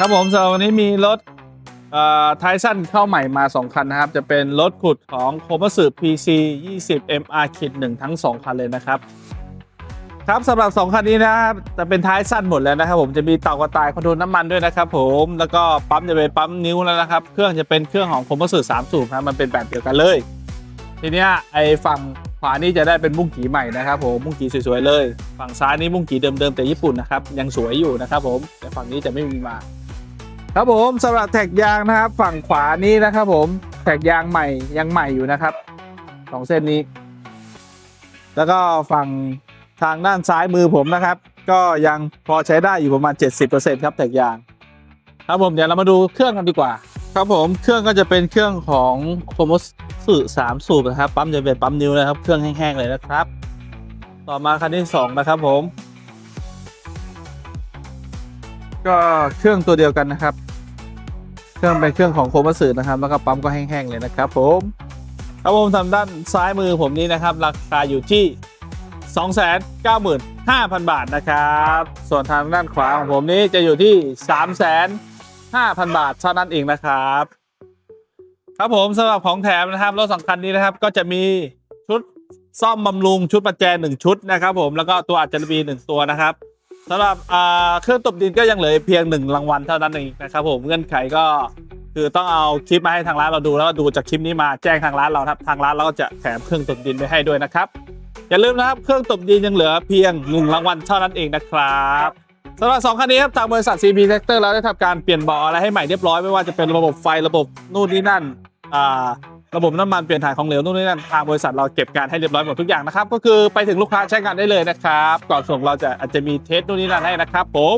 ครับผมสำหรับวันนี้มีรถไทสันเข้าใหม่มา 2 คันนะครับ จะเป็นรถขุดของโคมัสึ PC 20 MR คิด1ทั้ง 2 คันเลยนะครับ ครับสำหรับ 2 คันนี้นะครับจะเป็นท้ายสั้นหมดแล้วนะครับ ผมจะมีเต่ากระต่ายคอนโทรลน้ำมันด้วยนะครับผมแล้วก็ปั๊มจะเป็นปั๊มนิ้วแล้วนะครับ เครื่องจะเป็นเครื่องของโคมัสึ3สูบครับมันเป็นแบบเดียวกันเลย ทีนี้ไอ้ฝั่งขวานี่จะได้เป็นมุ้งกีใหม่นะครับผมมุ้งกีสวยๆเลย ฝั่งซ้ายนี่มุ้งกีเดิมๆแต่ญี่ปุ่นนะครับยังสวยอยู่นะครับผมแต่ฝั่งนี้จะไม่มีมา ครับผมสำหรับแท็กยางนะครับ ฝั่งขวานี้นะครับ ผมแท็กยางใหม่ยังใหม่อยู่นะครับสองเส้นนี้ แล้วก็ฝั่งทางด้านซ้ายมือผมนะครับ ก็ยังพอใช้ได้อยู่ประมาณ 70%ครับแท็กยาง ครับผมเดี๋ยวเรามาดูเครื่องกันดีกว่า ครับผมเครื่องก็จะเป็นเครื่องของโคมสสึสามสูบนะครับ ปั๊มจะเป็นปั๊มนิ้วนะครับ เครื่องแห้งๆเลยนะครับ ต่อมาคันที่สองนะครับผม ก็เครื่องตัวเดียวกันนะครับ เครื่องเป็นเครื่องของโคมัสึนะครับ แล้วก็ปั๊มก็แห้งๆเลยนะครับผมครับผมทำด้านซ้ายมือผมนี้นะครับ ราคาอยู่ที่ 295,000 บาทนะครับ ส่วนทางด้านขวาของผมนี้จะอยู่ที่ 305,000 บาทเท่านั้นเองนะครับ ครับผมสำหรับของแถมนะครับรถสองคันนี้นะครับก็จะมีชุดซ่อมบำรุงชุดประแจหนึ่งชุดนะครับ ผมแล้วก็ตัวอัจฉริบีหนึ่งตัวนะครับ สำหรับเครื่องตบดินก็ยังเหลือเพียงหนึ่งรางวัลเท่านั้นเองนะครับผมเงื่อนไขก็คือต้องเอาคลิปมาให้ทางร้านเราดูแล้วดูจากคลิปนี้มาแจ้งทางร้านเราครับทางร้านเราก็จะแถมเครื่องตบดินไปให้ด้วยนะครับ อย่าลืมนะครับเครื่องตบดินยังเหลือเพียงหนึ่งรางวัลเท่านั้นเองนะครับสำหรับสองคันนี้ครับทางบริษัท CP Sector เราได้ทำการเปลี่ยนเบาะอะไรให้ใหม่เรียบร้อยไม่ว่าจะเป็นระบบไฟระบบนู่นนี่นั่นอ่า ระบบน้ำมันเปลี่ยนถ่ายของเหลวนู่นนี่นั่นทางบริษัทเราเก็บการให้เรียบร้อยหมดทุกอย่างนะครับก็คือไปถึงลูกค้าใช้งานได้เลยนะครับก่อนส่งเราจะอาจจะมีเทสนู่นนี่นั่นให้นะครับผม